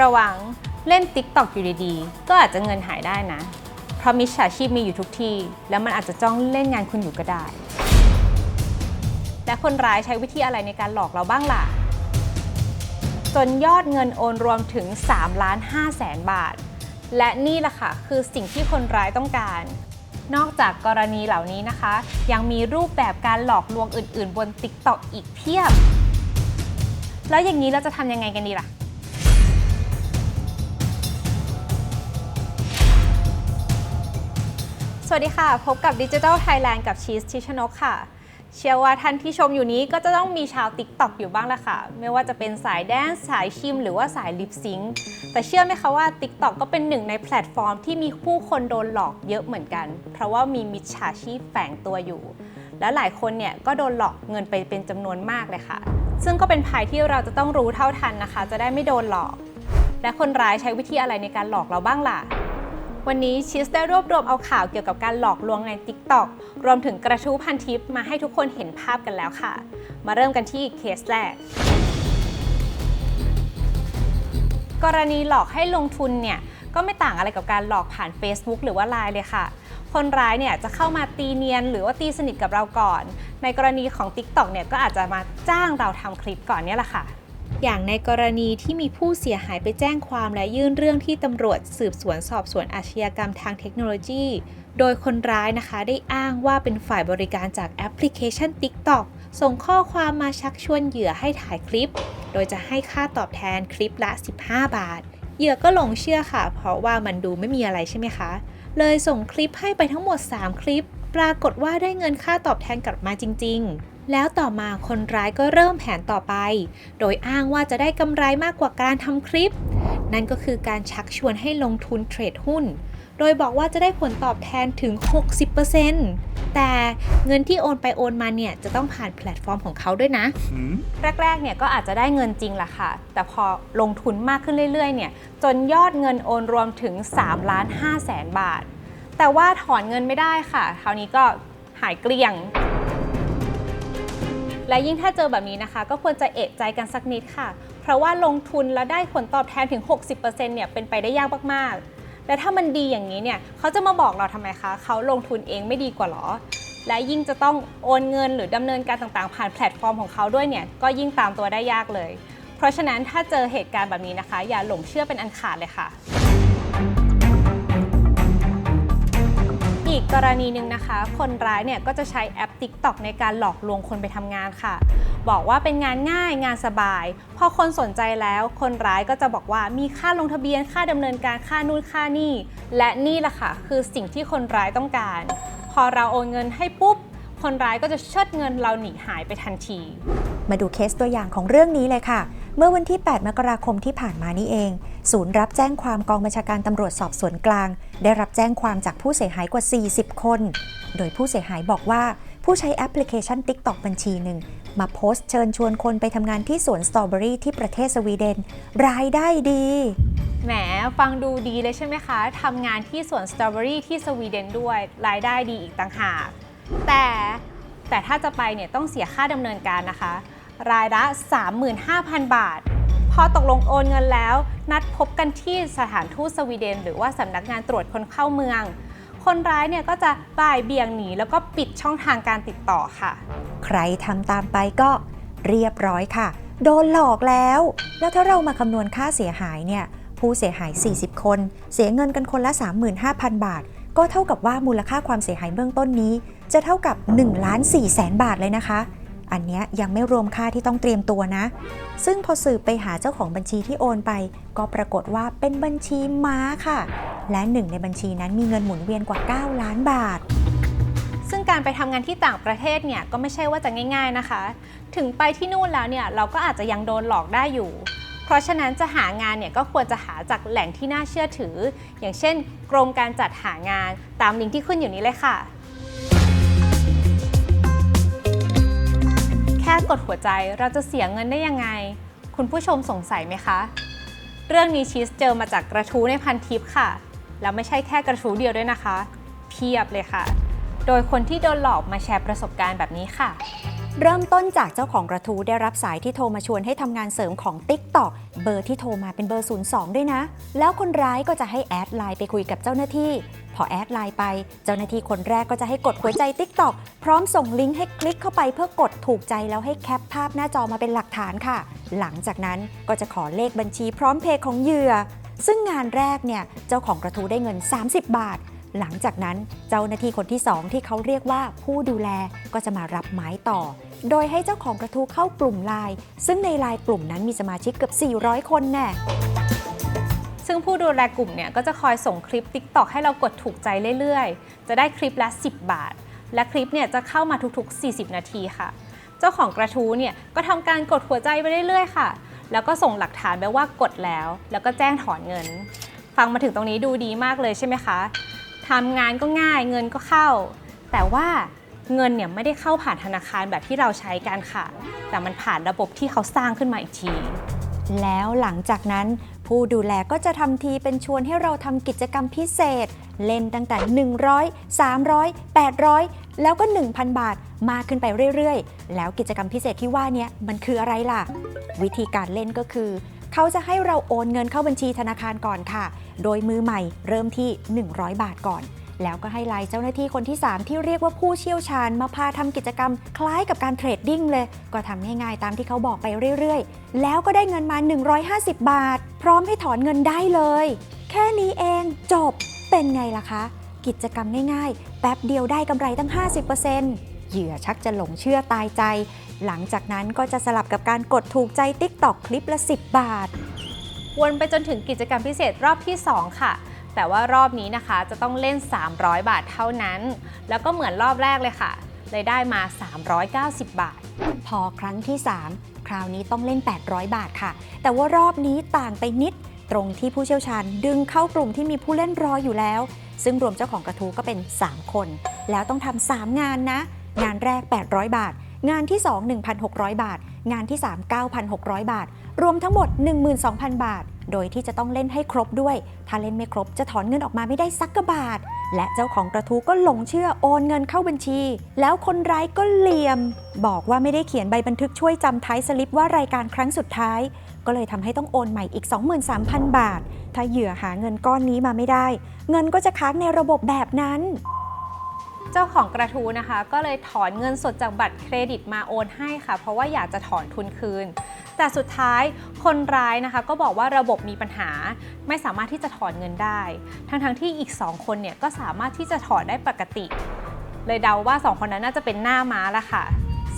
ระวังเล่น TikTok อยู่ดีๆ ก็อาจจะเงินหายได้นะ เพราะมิจฉาชีพมีอยู่ทุกที่ แล้วมันอาจจะจ้องเล่นงานคุณอยู่ก็ได้ และคนร้ายใช้วิธีอะไรในการหลอกเราบ้างล่ะ จนยอดเงินโอนรวมถึง3ล้าน5แสนบาท และนี่แหละค่ะคือสิ่งที่คนร้ายต้องการ นอกจากกรณีเหล่านี้นะคะ ยังมีรูปแบบการหลอกลวงอื่น ๆ บน TikTok อีกเพียบ แล้วอย่างนี้เราจะทำยังไงกันดีล่ะ วัสดีค่ะ พบกับ Digital Thailand กับชีสทิชนกค่ะ เชื่อว่าท่านที่ชมอยู่นี้ก็จะต้องมีชาว TikTok อยู่บ้างแหละค่ะ ไม่ว่าจะเป็นสายแดนสายชิม หรือว่าสายลิปซิงแต่เชื่อไหมคะว่า TikTok ก็เป็นหนึ่งในแพลตฟอร์มที่มีผู้คนโดนหลอกเยอะเหมือนกัน เพราะว่ามีมิจฉาชีพแฝงตัวอยู่ และหลายคนเนี่ยก็โดนหลอกเงินไปเป็นจำนวนมากเลยค่ะ ซึ่งก็เป็นภัยที่เราจะต้องรู้เท่าทันนะคะ จะได้ไม่โดนหลอก และคนร้ายใช้วิธีอะไรในการหลอกเราบ้างล่ะ วันนี้ชิสได้รวบรวมเอาข่าวเกี่ยวกับการหลอกลวงใน TikTok รวมถึงกระทู้พันทิปมาให้ทุกคนเห็นภาพกันแล้วค่ะ มาเริ่มกันที่เคสแรก กรณีหลอกให้ลงทุนเนี่ยก็ไม่ต่างอะไรกับการหลอกผ่าน Facebook หรือว่า Line เลยค่ะ คนร้ายเนี่ยจะเข้ามาตีเนียนหรือว่าตีสนิทกับเราก่อน ในกรณีของ TikTok เนี่ยก็อาจจะมาจ้างเราทำคลิปก่อนเนี่ยแหละค่ะ อย่างในกรณีที่มีผู้เสียหายไปแจ้งความและยื่นเรื่องที่ตำรวจสืบสวนสอบสวนอาชญากรรมทางเทคโนโลยี โดยคนร้ายนะคะได้อ้างว่าเป็นฝ่ายบริการจากแอปพลิเคชัน TikTok ส่งข้อความมาชักชวนเหยื่อให้ถ่ายคลิป โดยจะให้ค่าตอบแทนคลิปละ 15 บาท เหยื่อก็หลงเชื่อค่ะ เพราะว่ามันดูไม่มีอะไรใช่ไหมคะ เลยส่งคลิปให้ไปทั้งหมด 3 คลิป ปรากฏว่าได้เงินค่าตอบแทนกลับมาจริง ๆ แล้วต่อมาคนร้ายก็เริ่มแผนต่อไป โดยอ้างว่าจะได้กำไรมากกว่าการทำคลิป นั่นก็คือการชักชวนให้ลงทุนเทรดหุ้น โดยบอกว่าจะได้ผลตอบแทนถึง 60%แต่เงินที่โอนไปโอนมาเนี่ยจะต้องผ่านแพลตฟอร์มของเขาด้วยนะ แรกๆเนี่ยก็อาจจะได้เงินจริงแหละค่ะ แต่พอลงทุนมากขึ้นเรื่อยๆ เนี่ย จนยอดเงินโอนรวมถึง3ล้าน5แสนบาท แต่ว่าถอนเงินไม่ได้ค่ะ คราวนี้ก็หายเกลี้ยง และยิ่งถ้าเจอแบบนี้นะคะ ก็ควรจะเอะใจกันสักนิดค่ะ เพราะว่าลงทุนแล้วได้ผลตอบแทนถึง 60%เนี่ยเป็นไปได้ยากมากๆ และถ้ามันดีอย่างนี้เนี่ยเขาจะมาบอกเราทำไมคะเขาลงทุนเองไม่ดีกว่าหรอ และยิ่งจะต้องโอนเงินหรือดำเนินการต่างๆ ผ่านแพลตฟอร์มของเขาด้วยเนี่ยก็ยิ่งตามตัวได้ยากเลย เพราะฉะนั้นถ้าเจอเหตุการณ์แบบนี้นะคะ อย่าหลงเชื่อเป็นอันขาดเลยค่ะ อีกกรณีหนึ่งนะคะ คนร้ายเนี่ยก็จะใช้แอป TikTok ในการหลอกลวงคนไปทำงานค่ะ บอกว่าเป็นงานง่ายงานสบาย พอคนสนใจแล้ว คนร้ายก็จะบอกว่ามีค่าลงทะเบียนค่าดำเนินการค่านู่นค่านี่ และนี่แหละค่ะ คือสิ่งที่คนร้ายต้องการ พอเราโอนเงินให้ปุ๊บ คนร้ายก็จะเชิดเงินเราหนีหายไปทันที มาดูเคสตัวอย่างของเรื่องนี้เลยค่ะ เมื่อวันที่ 8 มกราคมที่ผ่านมานี้เอง ศูนย์รับแจ้งความกองบัญชาการตำรวจสอบสวนกลาง ได้รับแจ้งความจากผู้เสียหายกว่า 40 คน โดยผู้เสียหายบอกว่าผู้ใช้แอปพลิเคชัน TikTok บัญชีหนึ่ง มาโพสต์เชิญชวนคนไปทำงานที่สวนสตรอเบอรี่ที่ประเทศสวีเดน รายได้ดี แหม ฟังดูดีเลยใช่ไหมคะ ทำงานที่สวนสตรอเบอรี่ที่สวีเดนด้วย รายได้ดีอีกต่างหาก แต่แต่ถ้าจะไปเนี่ยต้องเสียค่าดำเนินการนะคะ รายละ 35,000 บาท พอตกลงโอนเงินแล้ว นัดพบกันที่สถานทูตสวีเดน หรือว่าสำนักงานตรวจคนเข้าเมือง คนร้ายเนี่ยก็จะบ่ายเบี่ยงหนีแล้วก็ปิดช่องทางการติดต่อค่ะ ใครทำตามไปก็เรียบร้อยค่ะ โดนหลอกแล้ว แล้วถ้าเรามาคำนวณค่าเสียหายเนี่ยผู้เสียหาย 40 คน เสียเงินกันคนละ 35,000 บาท ก็เท่ากับว่ามูลค่าความเสียหายเบื้องต้นนี้ จะเท่ากับ1ล้าน4แสนบาทเลยนะคะ อันเนี้ยยังไม่รวมค่าที่ต้องเตรียมตัวนะ ซึ่งพอสืบไปหาเจ้าของบัญชีที่โอนไป ก็ปรากฏว่าเป็นบัญชีม้าค่ะ และหนึ่งในบัญชีนั้นมีเงินหมุนเวียนกว่า 9 ล้านบาทซึ่งการไปทำงานที่ต่างประเทศเนี่ยก็ไม่ใช่ว่าจะง่าย ๆนะคะ ถึงไปที่นู่นแล้วเนี่ยเราก็อาจจะยังโดนหลอกได้อยู่ เพราะฉะนั้นจะหางานเนี่ยก็ควรจะหาจากแหล่งที่น่าเชื่อถือ อย่างเช่น กรมการจัดหางานตามลิงก์ที่ขึ้นอยู่นี้เลยค่ะ แค่กดหัวใจเราจะเสียเงินได้ยังไง คุณผู้ชมสงสัยไหมคะ เรื่องนี้ชีสเจอมาจากกระทู้ในพันทิปค่ะ แล้วไม่ใช่แค่กระทู้เดียวด้วยนะคะ เพียบเลยค่ะ โดยคนที่โดนหลอกมาแชร์ประสบการณ์แบบนี้ค่ะ เริ่มต้นจากเจ้าของกระทู้ได้รับสายที่โทรมาชวนให้ทำงานเสริมของ TikTok เบอร์ที่โทรมาเป็นเบอร์ 02 ด้วยนะ แล้วคนร้ายก็จะให้แอดไลน์ไปคุยกับเจ้าหน้าที่ พอแอดไลน์ไป เจ้าหน้าที่คนแรกก็จะให้กดหัวใจ TikTok พร้อมส่งลิงก์ให้คลิกเข้าไปเพื่อกดถูกใจแล้วให้แคปภาพหน้าจอมาเป็นหลักฐานค่ะ หลังจากนั้นก็จะขอเลขบัญชีพร้อมเพย์ของเหยื่อซึ่งงานแรกเนี่ยเจ้าของกระทู้ได้เงิน 30 บาท หลังจากนั้นเจ้าหน้าที่คนที่ 2 ที่เขาเรียกว่าผู้ดูแลก็จะมารับไม้ต่อ โดยให้เจ้าของกระทู้เข้ากลุ่มไลน์ซึ่งในไลน์กลุ่มนั้นมีสมาชิกเกือบ 400 คนแน่ซึ่งผู้ดูแลกลุ่มเนี่ยก็จะคอยส่งคลิป TikTok ให้เรากดถูกใจเรื่อยๆ จะได้คลิปละ 10 บาท และคลิปเนี่ยจะเข้ามาทุกๆ 40 นาทีค่ะ เจ้าของกระทู้เนี่ยก็ทำการกดหัวใจไปเรื่อยๆ ค่ะ แล้วก็ส่งหลักฐานไปว่ากดแล้ว แล้วก็แจ้งถอนเงิน ฟังมาถึงตรงนี้ดูดีมากเลยใช่ไหมคะ ทำงานก็ง่ายเงินก็เข้า แต่ว่าเงินเนี่ยไม่ได้เข้าผ่านธนาคารแบบที่เราใช้กันค่ะ แต่มันผ่านระบบที่เขาสร้างขึ้นมาอีกที แล้วหลังจากนั้น ผู้ดูแลก็จะทำทีเป็นชวนให้เราทำกิจกรรมพิเศษ เล่นตั้งแต่ 100 300 800 แล้วก็ 1,000 บาท มากขึ้นไปเรื่อยๆ แล้วกิจกรรมพิเศษที่ว่านี้มันคืออะไรล่ะ วิธีการเล่นก็คือ เขาจะให้เราโอนเงินเข้าบัญชีธนาคารก่อนค่ะ โดยมือใหม่เริ่มที่ 100 บาทก่อน แล้วก็ให้ไลน์เจ้าหน้าที่คนที่ 3 ที่เรียกว่าผู้เชี่ยวชาญมาพาทำกิจกรรม คล้ายกับการเทรดดิ้งเลย ก็ทำง่ายๆตามที่เขาบอกไปเรื่อยๆ แล้วก็ได้เงินมา 150 บาท พร้อมให้ถอนเงินได้เลย แค่นี้เองจบเป็นไงล่ะคะกิจกรรมง่ายๆ แป๊บเดียวได้กำไรตั้ง 50%เหยื่อชักจะหลงเชื่อตายใจ หลังจากนั้นก็จะสลับกับการกดถูกใจ TikTok คลิปละ 10 บาท วนไปจนถึงกิจกรรมพิเศษรอบที่ 2 ค่ะ แต่ว่ารอบนี้นะคะจะต้องเล่น 300 บาทเท่านั้น แล้วก็เหมือนรอบแรกเลยค่ะ เลยได้มา 390 บาท พอครั้งที่ 3 คราวนี้ต้องเล่น 800 บาทค่ะ แต่ว่ารอบนี้ต่างไปนิดตรงที่ผู้เชี่ยวชาญดึงเข้ากลุ่มที่มีผู้เล่นรออยู่แล้ว ซึ่งรวมเจ้าของกระทู้ก็เป็น 3 คน แล้วต้องทำ3งานนะ งานแรก 800 บาท งานที่ 2 1,600 บาท งานที่ 3 9,600 บาท รวมทั้งหมด 12,000 บาท โดยที่จะต้องเล่นให้ครบด้วย ถ้าเล่นไม่ครบจะถอนเงินออกมาไม่ได้สักกบาท และเจ้าของกระทู้ก็หลงเชื่อโอนเงินเข้าบัญชี แล้วคนร้ายก็เหลี่ยม บอกว่าไม่ได้เขียนใบบันทึกช่วยจำท้ายสลิปว่ารายการครั้งสุดท้าย ก็เลยทำให้ต้องโอนใหม่อีก 23,000 บาท ถ้าเหยื่อหาเงินก้อนนี้มาไม่ได้ เงินก็จะค้างในระบบแบบนั้น เจ้าของกระทู้นะคะ ก็เลยถอนเงินสดจากบัตรเครดิตมาโอนให้ค่ะ เพราะว่าอยากจะถอนทุนคืน แต่สุดท้ายคนร้ายนะคะ ก็บอกว่าระบบมีปัญหา ไม่สามารถที่จะถอนเงินได้ ทั้งๆที่อีก 2 คนเนี่ยก็สามารถที่จะถอนได้ปกติ เลยเดาว่า 2 คนนั้นน่าจะเป็นหน้าม้าละค่ะ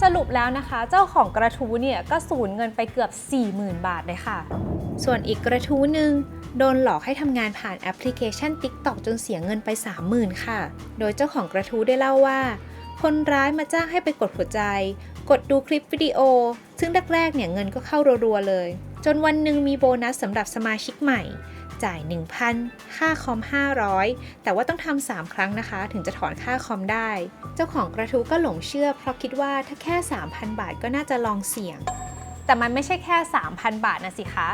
สรุปแล้วนะคะ เจ้าของกระทู้เนี่ยก็สูญเงินไปเกือบ 40,000 บาทเลยค่ะ ส่วนอีกกระทู้หนึ่ง โดนหลอกให้ทำงานผ่านแอปพลิเคชัน TikTok จนเสียเงินไป 30,000 ค่ะ โดยเจ้าของกระทู้ได้เล่าว่า คนร้ายมาจ้างให้ไปกดหัวใจ กดดูคลิปวิดีโอ ซึ่งแรกๆเนี่ยเงินก็เข้ารัวๆเลย จนวันหนึ่งมีโบนัสสำหรับสมาชิกใหม่ จ่าย 1,000 ค่าคอม 500 แต่ว่าต้องทำ3ครั้งนะคะ ถึงจะถอนค่าคอมได้ เจ้าของกระทู้ก็หลงเชื่อ เพราะคิดว่าถ้าแค่ 3,000 บาทก็น่าจะลองเสี่ยง แต่มันไม่ใช่แค่ 3,000 บาทนะสิคะ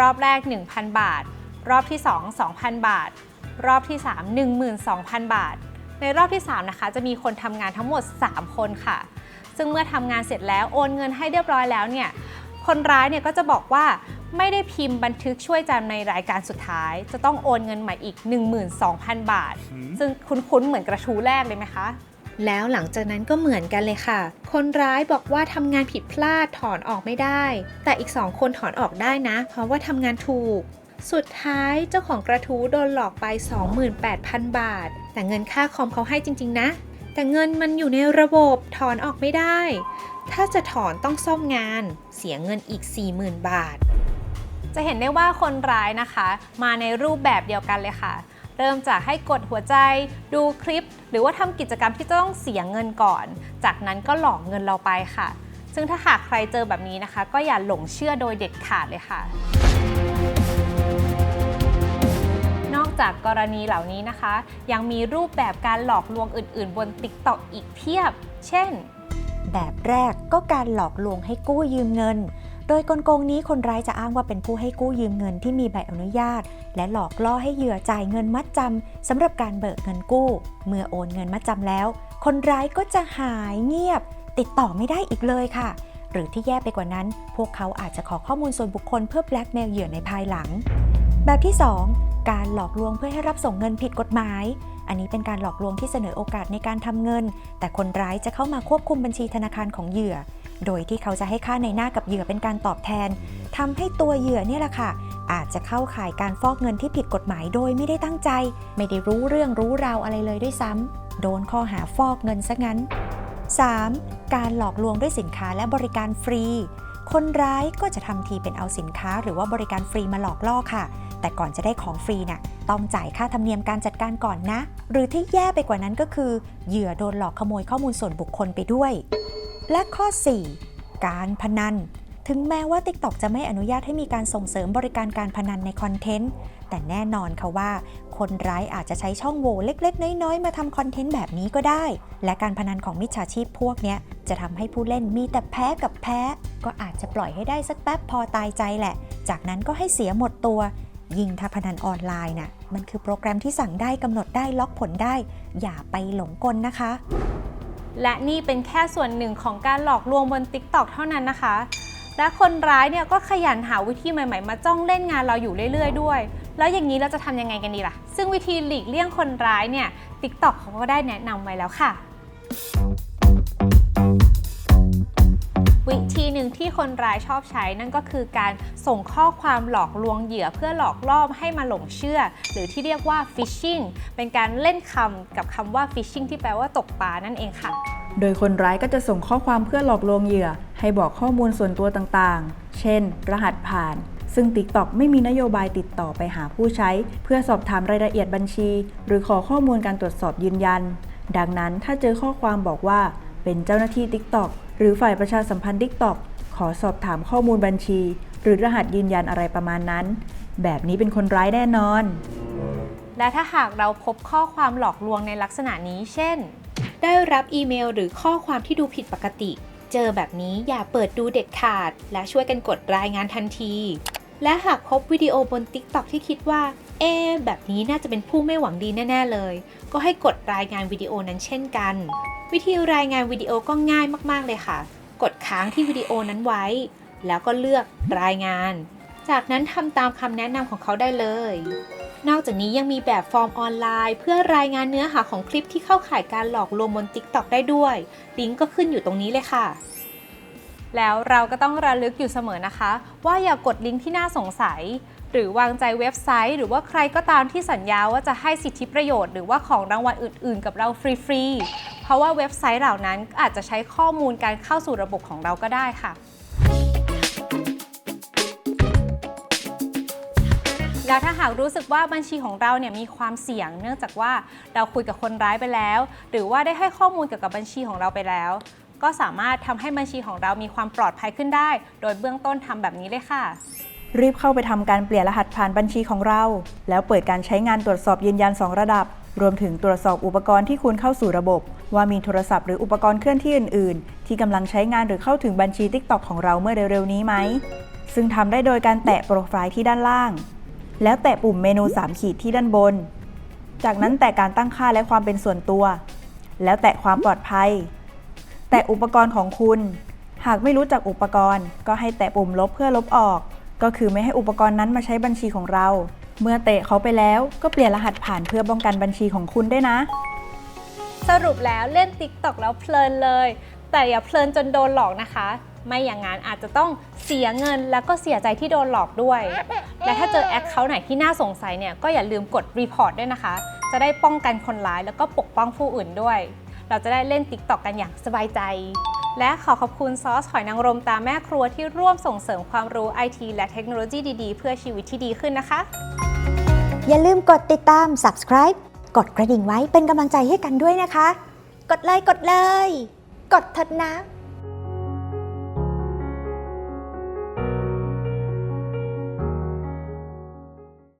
รอบแรก 1,000 บาท รอบที่ 2 2,000 บาท รอบที่ 3 12,000 บาท ในรอบที่ 3 นะคะ จะมีคนทำงานทั้งหมด 3 คนค่ะ ซึ่งเมื่อทำงานเสร็จแล้วโอนเงินให้เรียบร้อยแล้วเนี่ย คนร้ายเนี่ยก็จะบอกว่าไม่ได้พิมพ์บันทึกช่วยจำในรายการสุดท้าย จะต้องโอนเงินใหม่อีก 12,000 บาท ซึ่งคุ้นๆเหมือนกระทู้แรกเลยไหมคะ แล้วหลังจากนั้นก็เหมือนกันเลยค่ะ คนร้ายบอกว่าทำงานผิดพลาดถอนออกไม่ได้ แต่อีก2คนถอนออกได้นะ เพราะว่าทำงานถูก สุดท้ายเจ้าของกระทู้โดนหลอกไป 28,000 บาท แต่เงินค่าคอมเขาให้จริง ๆ นะ แต่เงินมันอยู่ในระบบถอนออกไม่ได้ ถ้าจะถอนต้องซ่อมงาน เสียเงินอีก 40,000 บาท จะเห็นได้ว่าคนร้ายนะคะ มาในรูปแบบเดียวกันเลยค่ะ เริ่มจากให้กดหัวใจ ดูคลิป หรือว่าทำกิจกรรมที่ต้องเสียเงินก่อน จากนั้นก็หลอกเงินเราไปค่ะ ซึ่งถ้าหากใครเจอแบบนี้นะคะ ก็อย่าหลงเชื่อโดยเด็ดขาดเลยค่ะนอกจากกรณีเหล่านี้นะคะ ยังมีรูปแบบการหลอกลวงอื่น ๆ บน TikTok อีกเพียบ เช่น แบบแรกก็การหลอกลวงให้กู้ยืมเงิน โดยกลโกงนี้คนร้ายจะอ้างว่าเป็นผู้ให้กู้ยืมเงินที่มีใบอนุญาต และหลอกล่อให้เหยื่อจ่ายเงินมัดจำสำหรับการเบิกเงินกู้ เมื่อโอนเงินมัดจำแล้ว คนร้ายก็จะหายเงียบ ติดต่อไม่ได้อีกเลยค่ะ หรือที่แย่ไปกว่านั้น พวกเขาอาจจะขอข้อมูลส่วนบุคคลเพื่อแบล็กเมลเหยื่อในภายหลัง แบบที่ 2 การหลอกลวงเพื่อให้รับส่งเงินผิดกฎหมายอันนี้เป็นการหลอกลวงที่เสนอโอกาสในการทำเงิน แต่คนร้ายจะเข้ามาควบคุมบัญชีธนาคารของเหยื่อ โดยที่เขาจะให้ค่าในหน้ากับเหยื่อเป็นการตอบแทนทำให้ตัวเหยื่อเนี่ยแหละค่ะ อาจจะเข้าข่ายการฟอกเงินที่ผิดกฎหมายโดยไม่ได้ตั้งใจ ไม่ได้รู้เรื่องรู้ราวอะไรเลยด้วยซ้ำโดนข้อหาฟอกเงินซะงั้น 3. การหลอกลวงด้วยสินค้าและบริการฟรี คนร้ายก็จะทำทีเป็นเอาสินค้า หรือว่าบริการฟรีมาหลอกล่อค่ะ แต่ก่อนจะได้ของฟรีน่ะต้องจ่ายค่าธรรมเนียมการจัดการก่อนนะ หรือที่แย่ไปกว่านั้นก็คือ เหยื่อโดนหลอกขโมยข้อมูลส่วนบุคคลไปด้วย และข้อ 4 การพนัน ถึงแม้ว่า TikTok จะไม่อนุญาตให้มีการส่งเสริมบริการการพนันในคอนเทนต์ แต่แน่นอนค่ะว่า คนร้ายอาจจะใช้ช่องโหว่เล็ก ๆ น้อย ๆ มาทำคอนเทนต์แบบนี้ก็ได้ และการพนันของมิจฉาชีพพวกเนี้ยจะทำให้ผู้เล่นมีแต่แพ้กับแพ้ ก็อาจจะปล่อยให้ได้สักแป๊บพอตายใจแหละ จากนั้นก็ให้เสียหมดตัว ยิ่งถ้าพนันออนไลน์น่ะ มันคือโปรแกรมที่สั่งได้กำหนดได้ล็อกผลได้ อย่าไปหลงกลนะคะ และนี่เป็นแค่ส่วนหนึ่งของการหลอกลวงบน TikTok เท่านั้นนะคะ และคนร้ายเนี่ยก็ขยันหาวิธีใหม่ๆ มาจ้องเล่นงานเราอยู่เรื่อยๆ ด้วย แล้วอย่างนี้เราจะทำยังไงกันดีล่ะ ซึ่งวิธีหลีกเลี่ยงคนร้ายเนี่ย TikTok เขาก็ได้แนะนำไว้แล้วค่ะ วิธีหนึ่งที่คนร้ายชอบใช้นั่นก็คือการส่งข้อความหลอกลวงเหยื่อเพื่อหลอกล่อให้มาหลงเชื่อ หรือที่เรียกว่า phishing เป็นการเล่นคำกับคำว่า phishing ที่แปลว่าตกปลานั่นเองค่ะ โดยคนร้ายก็จะส่งข้อความเพื่อหลอกลวงเหยื่อ ให้บอกข้อมูลส่วนตัวต่างๆ เช่น รหัสผ่าน ซึ่ง TikTok ไม่มีนโยบายติดต่อไปหาผู้ใช้ เพื่อสอบถามรายละเอียดบัญชี หรือขอข้อมูลการตรวจสอบยืนยัน ดังนั้นถ้าเจอข้อความบอกว่าเป็นเจ้าหน้าที่ TikTok หรือฝ่ายประชาสัมพันธ์ TikTok ขอสอบถามข้อมูลบัญชี หรือรหัสยืนยันอะไรประมาณนั้น แบบนี้เป็นคนร้ายแน่นอน และถ้าหากเราพบข้อความหลอกลวงในลักษณะนี้ เช่น ได้รับอีเมลหรือข้อความที่ดูผิดปกติ เจอแบบนี้อย่าเปิดดูเด็ดขาด และช่วยกันกดรายงานทันที และหากพบวิดีโอบน TikTok ที่คิดว่า เอ๊แบบนี้น่าจะเป็นผู้ไม่หวังดีแน่ ๆ เลย ก็ให้กดรายงานวิดีโอนั้นเช่นกัน วิธีรายงานวิดีโอก็ง่ายมากๆเลยค่ะ กดค้างที่วิดีโอนั้นไว้ แล้วก็เลือกรายงาน จากนั้นทำตามคำแนะนำของเขาได้เลย นอกจากนี้ยังมีแบบฟอร์มออนไลน์ เพื่อรายงานเนื้อหาของคลิปที่เข้าข่ายการหลอกลวงบน TikTok ได้ด้วย ลิงก์ก็ขึ้นอยู่ตรงนี้เลยค่ะแล้วเราก็ต้องระลึกอยู่เสมอนะคะ ว่าอย่ากดลิงก์ที่น่าสงสัย หรือวางใจเว็บไซต์ หรือว่าใครก็ตามที่สัญญาว่าจะให้สิทธิประโยชน์ หรือว่าของรางวัลอื่น ๆ กับเราฟรี ๆ เพราะว่าเว็บไซต์เหล่านั้นอาจจะใช้ข้อมูลการเข้าสู่ระบบของเราก็ได้ค่ะแล้วถ้าหากรู้สึกว่าบัญชีของเราเนี่ยมีความเสี่ยง เนื่องจากว่าเราคุยกับคนร้ายไปแล้ว หรือว่าได้ให้ข้อมูลเกี่ยวกับบัญชีของเราไปแล้ว ก็สามารถทำให้บัญชีของเรามีความปลอดภัยขึ้นได้ โดยเบื้องต้นทำแบบนี้เลยค่ะ รีบเข้าไปทำการเปลี่ยนรหัสผ่านบัญชีของเรา แล้วเปิดการใช้งานตรวจสอบยืนยัน 2 ระดับ รวมถึงตรวจสอบอุปกรณ์ที่คุณเข้าสู่ระบบ ว่ามีโทรศัพท์หรืออุปกรณ์เคลื่อนที่อื่น ๆ ที่กำลังใช้งานหรือเข้าถึงบัญชี TikTok ของเราเมื่อเร็ว ๆ นี้ไหม ซึ่งทำได้โดยการแตะโปรไฟล์ที่ด้านล่าง แล้วแตะปุ่มเมนู 3 ขีดที่ด้านบน จากนั้นแตะการตั้งค่าและความเป็นส่วนตัว แล้วแตะความปลอดภัย แตะอุปกรณ์ของคุณ หากไม่รู้จักอุปกรณ์ ก็ให้แตะปุ่มลบเพื่อลบออก ก็คือไม่ให้อุปกรณ์นั้นมาใช้บัญชีของเรา เมื่อเตะเขาไปแล้วก็เปลี่ยนรหัสผ่านเพื่อป้องกันบัญชีของคุณด้วยนะ สรุปแล้วเล่น TikTok แล้วเพลินเลย แต่อย่าเพลินจนโดนหลอกนะคะ ไม่อย่างนั้นอาจจะต้องเสียเงินแล้วก็เสียใจที่โดนหลอกด้วย และถ้าเจอแอคเคาท์ไหนที่น่าสงสัยเนี่ยก็อย่าลืมกดรีพอร์ตด้วยนะคะ จะได้ป้องกันคนร้ายแล้วก็ปกป้องผู้อื่นด้วย เราจะได้เล่น TikTok กันอย่างสบายใจ และขอขอบคุณซอสหอยนางรมตาแม่ครัวที่ร่วมส่งเสริมความรู้ IT และเทคโนโลยีดีๆ เพื่อชีวิตที่ดีขึ้นนะคะ อย่าลืมกดติดตาม subscribe กดกระดิ่งไว้เป็นกำลังใจให้กันด้วยนะคะ กดเลยกดเลย กดเถิดนะ